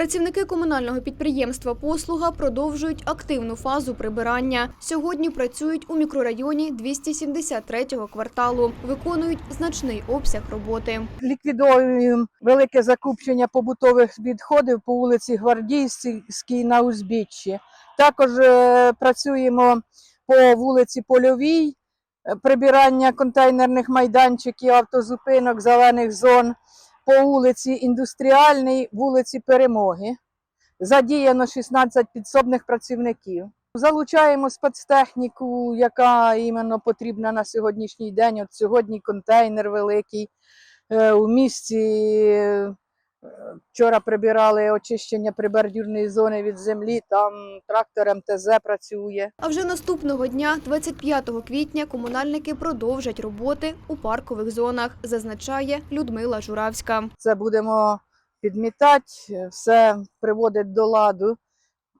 Працівники комунального підприємства Послуга продовжують активну фазу прибирання. Сьогодні працюють у мікрорайоні 273-го кварталу, виконують значний обсяг роботи. ліквідовуємо велике закупчення побутових відходів по вулиці Гвардійській на узбіччі. Також е, працюємо по вулиці Польовій, е, прибирання контейнерних майданчиків, автозупинок, зелених зон, по вулиці Індустріальній, вулиці Перемоги. Задіяно 16 підсобних працівників. Залучаємо спецтехніку, яка іменно потрібна на сьогоднішній день. От сьогодні контейнер великий. Е, У місті вчора прибирали очищення прибордюрної зони від землі, там трактор МТЗ працює. А вже наступного дня, 25 квітня, комунальники продовжать роботи у паркових зонах, зазначає Людмила Журавська. Це будемо підмітати, все приводить до ладу.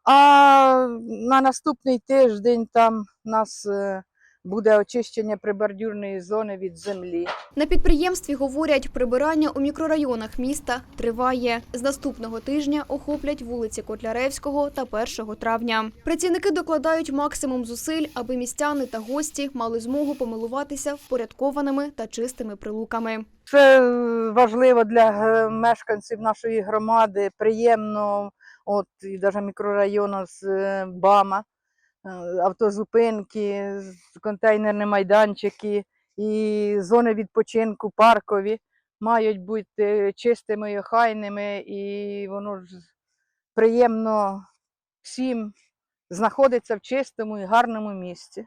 А на наступний тиждень там нас е, буде очищення прибордюрної зони від землі. На підприємстві говорять, прибирання у мікрорайонах міста триває. З наступного тижня охоплять вулиці Котляревського та 1 травня. Працівники докладають максимум зусиль, аби містяни та гості мали змогу помилуватися впорядкованими та чистими прилуками. Це е, важливо для е, мешканців нашої громади, приємно, от і навіть мікрорайону з е, БАМа, автозупинки, контейнерні майданчики і зони відпочинку паркові мають бути чистими і охайними, і воно ж приємно всім знаходиться в чистому і гарному місці.